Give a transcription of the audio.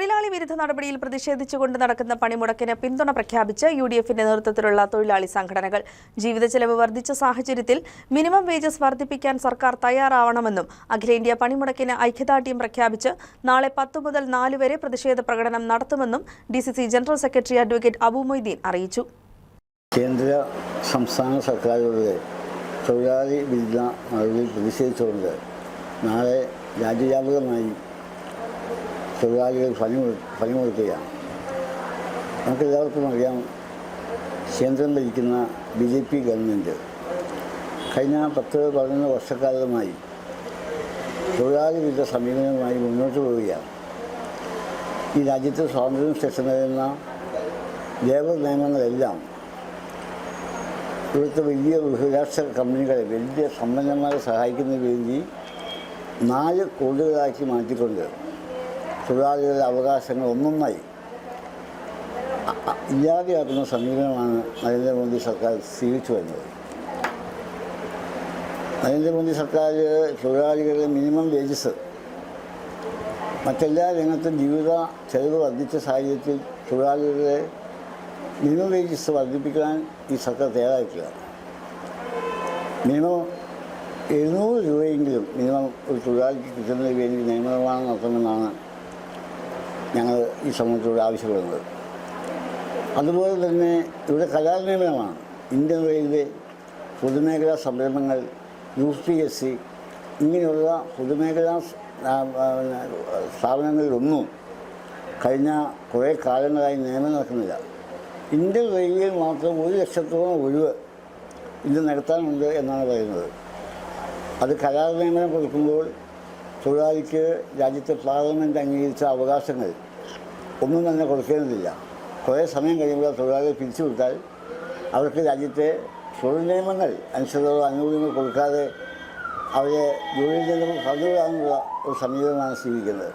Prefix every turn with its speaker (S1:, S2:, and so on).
S1: തൊഴിലാളി വിരുദ്ധ നടപടിയിൽ പ്രതിഷേധിച്ചുകൊണ്ട് നടക്കുന്ന പണിമുടക്കിന് പിന്തുണ പ്രഖ്യാപിച്ച് യു ഡി എഫിന്റെ നേതൃത്വത്തിലുള്ള തൊഴിലാളി സംഘടനകൾ. ജീവിത ചെലവ് വർദ്ധിച്ച സാഹചര്യത്തിൽ മിനിമം വേജസ് വർദ്ധിപ്പിക്കാൻ സർക്കാർ തയ്യാറാവണമെന്നും അഖിലേന്ത്യാ പണിമുടക്കിന് ഐക്യദാർഢ്യം പ്രഖ്യാപിച്ച് നാളെ പത്ത് മുതൽ നാല് വരെ പ്രതിഷേധ പ്രകടനം നടത്തുമെന്നും D general secretary advocate Abu Moideen അറിയിച്ചു.
S2: കേന്ദ്ര സംസ്ഥാന സർക്കാരുകളുടെ തൊഴിലാളി വിരുദ്ധ നടപടിയിൽ പ്രതിഷേധിച്ചുകൊണ്ട് നാളെ രാജ്യവ്യാപകമായി തൊഴിലാളികൾ പണിമു പണിമുടക്കുകയാണ് നമുക്കെല്ലാവർക്കും അറിയാം കേന്ദ്രം ഭരിക്കുന്ന ബി ജെ പി ഗവൺമെന്റ് കഴിഞ്ഞ പത്ത് പതിനൊന്ന് വർഷക്കാലമായി തൊഴിലാളി വിരുദ്ധ സമീപനവുമായി മുന്നോട്ട് പോവുകയാണ് ഈ രാജ്യത്ത് സ്വാതന്ത്ര്യം ശേഷം വരുന്ന ലേബർ നിയമങ്ങളെല്ലാം ഇവിടുത്തെ വലിയ ബഹുരാഷ്ട്ര കമ്പനികളെ വലിയ സമ്പന്നന്മാരെ സഹായിക്കുന്നതിന് വേണ്ടി നാല് കോടികളാക്കി മാറ്റിക്കൊണ്ട് തൊഴിലാളികളുടെ അവകാശങ്ങൾ ഒന്നൊന്നായി ഇല്ലാതെയാക്കുന്ന സമീപനമാണ് നരേന്ദ്രമോദി സർക്കാർ സ്വീകരിച്ചു വരുന്നത്. നരേന്ദ്രമോദി സർക്കാർ തൊഴിലാളികളുടെ മിനിമം വേജസ് മറ്റെല്ലാ രംഗത്തും ജീവിത ചെലവ് വർദ്ധിച്ച സാഹചര്യത്തിൽ തൊഴിലാളികളുടെ മിനിമം വേജസ് വർദ്ധിപ്പിക്കാൻ ഈ സർക്കാർ തയ്യാറായിട്ടില്ല. മിനിമം എഴുന്നൂറ് രൂപയെങ്കിലും മിനിമം ഒരു തൊഴിലാളിക്ക് കിട്ടുന്നതിന് വേണ്ടി നിയമനിർമ്മാണം നടത്തണമെന്നാണ് ഞങ്ങൾ ഈ സമൂഹത്തോട് ആവശ്യപ്പെടുന്നത് അതുപോലെ തന്നെ ഇവിടെ കലാനിയമനമാണ് ഇന്ത്യൻ റെയിൽവേ പൊതുമേഖലാ സംരംഭങ്ങൾ യു പി എസ് സി ഇങ്ങനെയുള്ള പൊതുമേഖലാ സ്ഥാപനങ്ങളിലൊന്നും കഴിഞ്ഞ കുറേ കാലങ്ങളായി നിയമനം നടക്കുന്നില്ല ഇന്ത്യൻ റെയിൽവേയിൽ മാത്രം ഒരു ലക്ഷത്തോളം ഒഴിവ് ഇത് നടത്താനുണ്ട് എന്നാണ് പറയുന്നത്. അത് കരാർ നിയമനം കൊടുക്കുമ്പോൾ തൊഴിലാളിക്ക് രാജ്യത്തെ പാർലമെന്റ് അംഗീകരിച്ച അവകാശങ്ങൾ ഒന്നും തന്നെ കൊടുക്കേണ്ടതില്ല. കുറേ സമയം കഴിയുമ്പോൾ തൊഴിലാളികൾ പിരിച്ചുവിട്ടാൽ അവർക്ക് രാജ്യത്തെ തൊഴിൽ നിയമങ്ങൾ അനുസരിച്ചുള്ള അനുകൂല്യങ്ങൾ കൊടുക്കാതെ അവരെ ജോലിയിൽ നിന്നും പറഞ്ഞുവിടാനുള്ള ഒരു സമീപനമാണ് സ്വീകരിക്കുന്നത്.